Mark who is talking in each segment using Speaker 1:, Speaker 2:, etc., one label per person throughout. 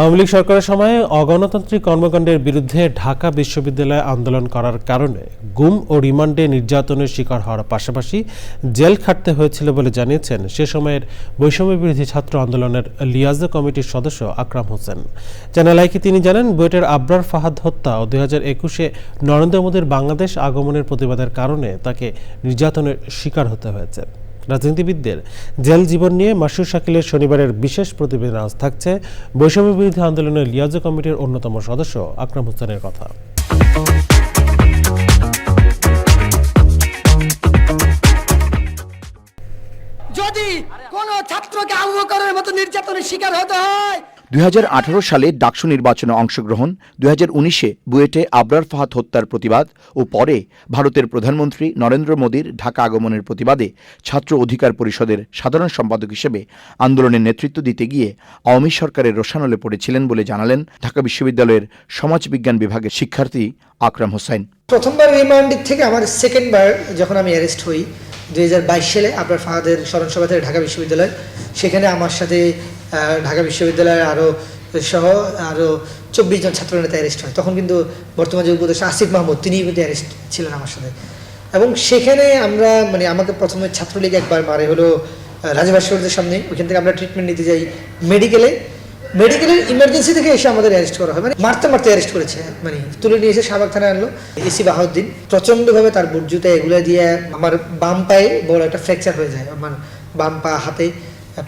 Speaker 1: আওয়ামী লীগ সরকারের সময় অগণতান্ত্রিক কর্মকাণ্ডের বিরুদ্ধে ঢাকা বিশ্ববিদ্যালয়ে আন্দোলন করার কারণে গুম ও রিমান্ডে নির্যাতনের শিকার হওয়ার পাশাপাশি জেল খাটতে হয়েছিল বলে জানিয়েছেন সে সময়ের বৈষম্য বিরোধী ছাত্র আন্দোলনের লিয়াজা কমিটির সদস্য আকরাম হোসেন। চ্যানেল আইকে তিনি জানান, বুয়েটের আবরার ফাহাদ হত্যা ও দুই হাজার একুশে নরেন্দ্র মোদীর বাংলাদেশ আগমনের প্রতিবাদের কারণে তাকে নির্যাতনের শিকার হতে হয়েছে। রাজনীতিবিদদের। জেল জীবন নিয়ে মাসুর শাকিলের শনিবারের বিশেষ প্রতিবেদন আজ থাকছে। বৈষম্য বিরোধী আন্দোলনের লিয়াজো কমিটির অন্যতম সদস্য আকরাম হোসেনের কথা।
Speaker 2: যদি কোন ছাত্রকে আবু করার মতো নির্যাতনের শিকার হতে হয়
Speaker 3: দুই হাজার আঠারো সালে ডাকসু নির্বাচনে অংশগ্রহণ, দুই হাজার উনিশে বুয়েটে আবরার ফাহাদ হত্যার প্রতিবাদ ও পরে ভারতের প্রধানমন্ত্রী নরেন্দ্র মোদীর ঢাকা আগমনের প্রতিবাদে ছাত্র অধিকার পরিষদের সাধারণ সম্পাদক হিসেবে আন্দোলনের নেতৃত্ব দিতে গিয়ে আওয়ামী সরকারের রোশানলে পড়েছিলেন বলে জানালেন ঢাকা বিশ্ববিদ্যালয়ের সমাজবিজ্ঞান বিভাগের শিক্ষার্থী আকরাম হোসেন।
Speaker 2: প্রথমবার রিমান্ডের থেকে আমার সেকেন্ড বার যখন আমি অ্যারেস্ট হই দু হাজার বাইশ সালে আপনার ফাহাদের স্মরণ সভা থেকে ঢাকা বিশ্ববিদ্যালয়। সেখানে আমার সাথে ঢাকা বিশ্ববিদ্যালয়ের আরও সহ আরও চব্বিশ জন ছাত্রনেতা অ্যারেস্ট হয়। তখন কিন্তু বর্তমান যে উপদেশ আসিফ মাহমুদ তিনি কিন্তু অ্যারেস্ট ছিলেন আমার সাথে। এবং সেখানে আমরা মানে আমাকে প্রথমে ছাত্রলীগ একবার মারে হলো আহ, রাজা সামনে। ওইখান থেকে আমরা ট্রিটমেন্ট নিতে যাই মেডিকেলে মেডিকেলের ইমার্জেন্সি থেকে এসে আমাদের অ্যারেস্ট করা হয়। মানে মারতে মারতে অ্যারেস্ট করেছে মানে তুলে নিয়ে এসে শাহবাগ থানায় আনলো। এসি বাহাউদ্দিন প্রচণ্ডভাবে তার বুট জুতা এগুলো দিয়ে আমার বাম পায়ে বড় একটা ফ্র্যাকচার হয়ে যায়। আমার বাম পা হাতে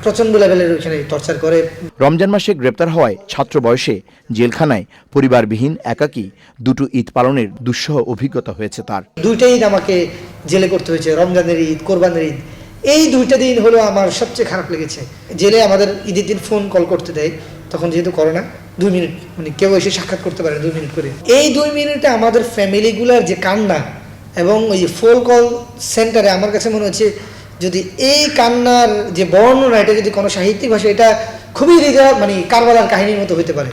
Speaker 2: প্রচণ্ড লেভেলের ওইখানে টর্চার করে।
Speaker 3: রমজান মাসে গ্রেপ্তার হওয়ায় ছাত্র বয়সে জেলখানায় পরিবারবিহীন একাকী দুটো ঈদ পালনের দুঃসহ অভিজ্ঞতা হয়েছে তার।
Speaker 2: দুইটা ঈদ আমাকে জেলে করতে হয়েছে রমজানের ঈদ কোরবানের ঈদ। এই দুইটা দিন হলো আমার সবচেয়ে খারাপ লেগেছে। জেলে আমাদের ঈদের দিন ফোন কল করতে দেয়। তখন যেহেতু করোনা, দুই মিনিট মানে কেউ এসে সাক্ষাৎ করতে পারে দুই মিনিট করে। এই দুই মিনিটে আমাদের ফ্যামিলিগুলার যে কান্না এবং ওই ফোন কল সেন্টারে আমার কাছে মনে হচ্ছে যদি এই কান্নার যে বর্ণনা এটা যদি কোনো সাহিত্যিক ভাষা এটা খুবই হৃদয় মানে কারবালার কাহিনীর মতো হতে পারে।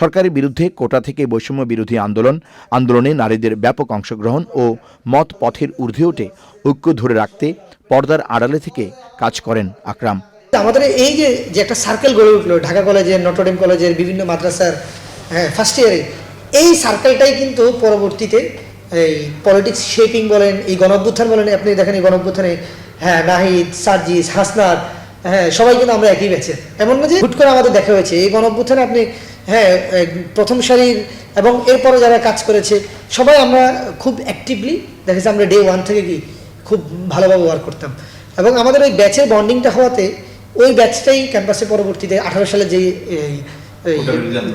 Speaker 3: সরকারের বিরুদ্ধে কোটা থেকে বৈষম্য বিরোধী আন্দোলন, আন্দোলনে নারীদের ব্যাপক অংশগ্রহণ ও মত পথের ঊর্ধ্বে উঠে ঐক্য ধরে রাখতে পর্দার আড়ালে থেকে কাজ করেন আকরাম।
Speaker 2: আমাদের এই যে যে একটা সার্কেল গড়ে উঠল, ঢাকা কলেজের নটরডেম কলেজের, বিভিন্ন মাদ্রাসার হ্যাঁ ফার্স্ট ইয়ারে এই সার্কেলটাই কিন্তু পরবর্তীতে এই পলিটিক্স শেপিং বলেন, এই গণঅভ্যুত্থান বলেন, আপনি দেখেন এই গণঅভ্যুত্থানে হ্যাঁ নাহিদ, সার্জিস হাসনাদ হ্যাঁ সবাই কিন্তু আমরা একই ব্যাচের এমন না যে হুট করে আমাদের দেখা হয়েছে, এই গণঅভ্যুত্থানে আপনি হ্যাঁ প্রথম সারির এবং এরপরে যারা কাজ করেছে, সবাই আমরা খুব অ্যাক্টিভলি দেখেছি আমরা ডে ওয়ান থেকে কি, খুব ভালোভাবে ওয়ার্ক করতাম। এবং আমাদের ওই ব্যাচের বন্ডিংটা হওয়াতে ওই ব্যাচটাই ক্যাম্পাসে পরবর্তীতে আঠারো সালে যে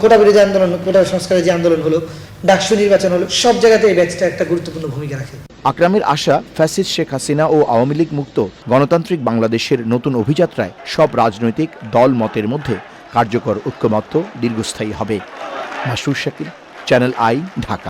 Speaker 2: কোটা বিরোধী আন্দোলন। কোটা সংস্কারের যে আন্দোলন হলো ডাকসু নির্বাচন হলো সব জায়গাতে এই ব্যাচটা একটা গুরুত্বপূর্ণ ভূমিকা রাখে।
Speaker 3: আকরামের আশা ফ্যাসিস্ট শেখ হাসিনা ও আওয়ামী লীগ মুক্ত গণতান্ত্রিক বাংলাদেশের নতুন অভিযাত্রায় সব রাজনৈতিক দল মতের মধ্যে কার্যকর ঐক্যমত্য দীর্ঘস্থায়ী হবে। Masur Shakil channel I Dhaka